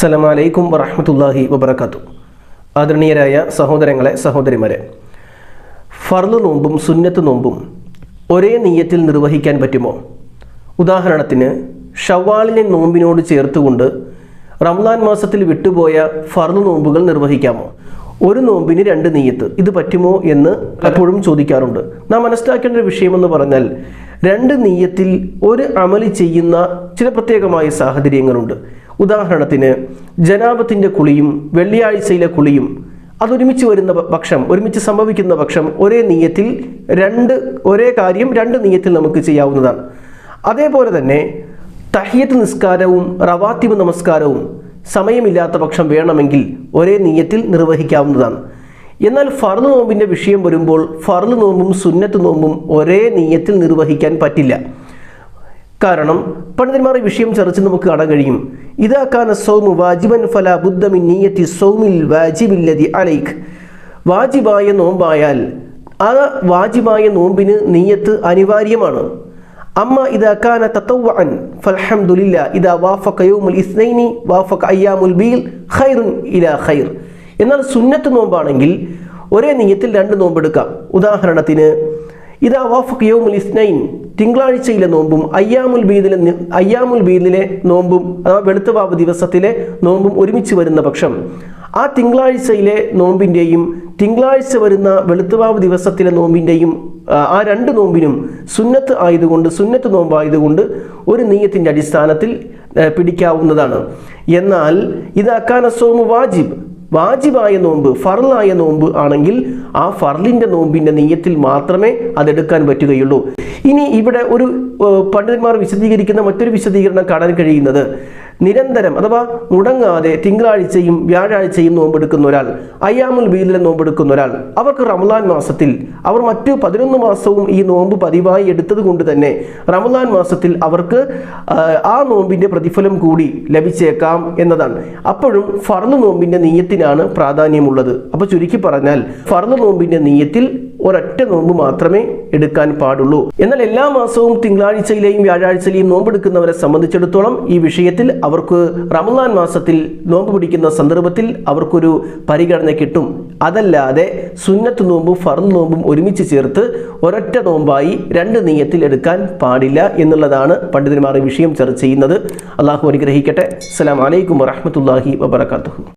അസ്സലാമലൈക്കും വറഹമത്തല്ലാഹി വബർക്കാത്തു ആദരണീയരായ സഹോദരങ്ങളെ സഹോദരിമാരെ ഫർദ് നോമ്പും സുന്നത്ത് നോമ്പും ഒരേ നീയത്തിൽ നിർവഹിക്കാൻ പറ്റുമോ? ഉദാഹരണത്തിന് ഷവ്വാളിനെ നോമ്പിനോട് ചേർത്തുകൊണ്ട് റംലാൻ മാസത്തിൽ വിട്ടുപോയ ഫർദ് നോമ്പുകൾ നിർവഹിക്കാമോ? ഒരു നോമ്പിന് രണ്ട് നീയത്ത് ഇത് പറ്റുമോ എന്ന് പലപ്പോഴും ചോദിക്കാറുണ്ട്. നാം മനസ്സിലാക്കേണ്ട ഒരു വിഷയമെന്ന് പറഞ്ഞാൽ രണ്ട് നീയത്തിൽ ഒരു അമലി ചെയ്യുന്ന ചില പ്രത്യേകമായ സാഹചര്യങ്ങളുണ്ട്. ഉദാഹരണത്തിന് ജനാപത്തിന്റെ കുളിയും വെള്ളിയാഴ്ചയിലെ കുളിയും അതൊരുമിച്ച് വരുന്ന പക്ഷം ഒരുമിച്ച് സംഭവിക്കുന്ന പക്ഷം ഒരേ നീയത്തിൽ രണ്ട് ഒരേ കാര്യം രണ്ട് നീയത്തിൽ നമുക്ക് ചെയ്യാവുന്നതാണ്. അതേപോലെ തന്നെ തഹിയത്ത് നിസ്കാരവും റവാത്തിബ് നമസ്കാരവും സമയമില്ലാത്ത പക്ഷം വേണമെങ്കിൽ ഒരേ നീയത്തിൽ നിർവഹിക്കാവുന്നതാണ്. എന്നാൽ ഫർദ് നോമ്പിന്റെ വിഷയം വരുമ്പോൾ ഫർദ് നോമ്പും സുന്നത്ത് നോമ്പും ഒരേ നീയത്തിൽ നിർവഹിക്കാൻ പറ്റില്ല. കാരണം പണ്ഡിതന്മാർ ഈ വിഷയം ചർച്ച നമുക്ക് കാണാൻ കഴിയും. ഇതാക്കാന സൗമു വാജിബൻ ഫല ബുദ്ധമിൻ നീയത്തി സൗമിൽ വാജിബില്ലതി അലൈഖ്. വാജിബായ നോമ്പായാൽ ആ വാജിബായ നോമ്പിന് നീയത്ത് അനിവാര്യമാണ്. അമ്മ ഇതാക്കാന തത്തവൻ ഫൽഹംദുലില്ല ഇതാ വാഫക്കയോമുൽ യൗമുൽ ഇസ്നൈനി വാഫക്ക അയ്യാമുൽ ബീൽ ഖൈറുൻ ഇലാ ഖൈർ. എന്നാൽ സുന്നത്ത് നോമ്പാണെങ്കിൽ ഒരേ നീയത്തിൽ രണ്ട് നോമ്പെടുക്കാം. ഉദാഹരണത്തിന് ഇതാ വാഫക് യോമുൽ ഇസ്നൈൻ തിങ്കളാഴ്ചയിലെ നോമ്പും അയ്യാമുൽ ബീദിലെ അയ്യാമുൽ ബീദിലെ നോമ്പും അഥവാ വെളുത്തവാവ് ദിവസത്തിലെ നോമ്പും ഒരുമിച്ച് വരുന്ന പക്ഷം ആ തിങ്കളാഴ്ചയിലെ നോമ്പിന്റെയും തിങ്കളാഴ്ച വരുന്ന വെളുത്തുവാവ് ദിവസത്തിലെ നോമ്പിന്റെയും ആ രണ്ട് നോമ്പിനും സുന്നത്ത് ആയതുകൊണ്ട് സുന്നത്ത് നോമ്പായതുകൊണ്ട് ഒരു നീയത്തിന്റെ അടിസ്ഥാനത്തിൽ പിടിക്കാവുന്നതാണ്. എന്നാൽ ഇത് അക്കാന സോമു വാജിബ് വാജിബായ നോമ്പ് ഫർലായ നോമ്പ് ആണെങ്കിൽ ആ ഫർലിന്റെ നോമ്പിന്റെ നെയ്യത്തിൽ മാത്രമേ അതെടുക്കാൻ പറ്റുകയുള്ളൂ. ഇനി ഇവിടെ ഒരു പണ്ഡിതന്മാർ വിശദീകരിക്കുന്ന മറ്റൊരു വിശദീകരണം കാണാൻ കഴിയുന്നത്. നിരന്തരം അഥവാ മുടങ്ങാതെ തിങ്കളാഴ്ചയും വ്യാഴാഴ്ചയും നോമ്പെടുക്കുന്ന ഒരാൾ അയ്യാമുൽ ബീലിലെ നോമ്പെടുക്കുന്ന ഒരാൾ അവർക്ക് റമലാൻ മാസത്തിൽ അവർ മറ്റു പതിനൊന്ന് മാസവും ഈ നോമ്പ് പതിവായി എടുത്തത് കൊണ്ട് തന്നെ റമലാൻ മാസത്തിൽ അവർക്ക് ആ നോമ്പിന്റെ പ്രതിഫലം കൂടി ലഭിച്ചേക്കാം എന്നതാണ്. അപ്പോഴും ഫർദ് നോമ്പിന്റെ നീയത്തിനാണ് പ്രാധാന്യമുള്ളത്. അപ്പോൾ ചുരുക്കി പറഞ്ഞാൽ ഫർദ് നോമ്പിന്റെ നീയത്തിൽ ഒരൊറ്റ നോമ്പ് മാത്രമേ എടുക്കാൻ പാടുള്ളൂ. എന്നാൽ എല്ലാ മാസവും തിങ്കളാഴ്ചയിലെയും വ്യാഴാഴ്ചയിലെയും നോമ്പെടുക്കുന്നവരെ സംബന്ധിച്ചിടത്തോളം ഈ വിഷയത്തിൽ അവർക്ക് റമദാൻ മാസത്തിൽ നോമ്പ് പിടിക്കുന്ന സന്ദർഭത്തിൽ അവർക്കൊരു പരിഗണന കിട്ടും. അതല്ലാതെ സുന്നത്ത് നോമ്പും ഫർദ് നോമ്പും ഒരുമിച്ച് ചേർത്ത് ഒരൊറ്റ നോമ്പായി രണ്ട് നീയത്തിൽ എടുക്കാൻ പാടില്ല എന്നുള്ളതാണ് പണ്ഡിതന്മാർ വിഷയം ചർച്ച ചെയ്യുന്നത്. അള്ളാഹു അനുഗ്രഹിക്കട്ടെ. അസ്സലാം വലൈക്കും വറഹമത്തല്ലാഹി വബർക്കാത്തു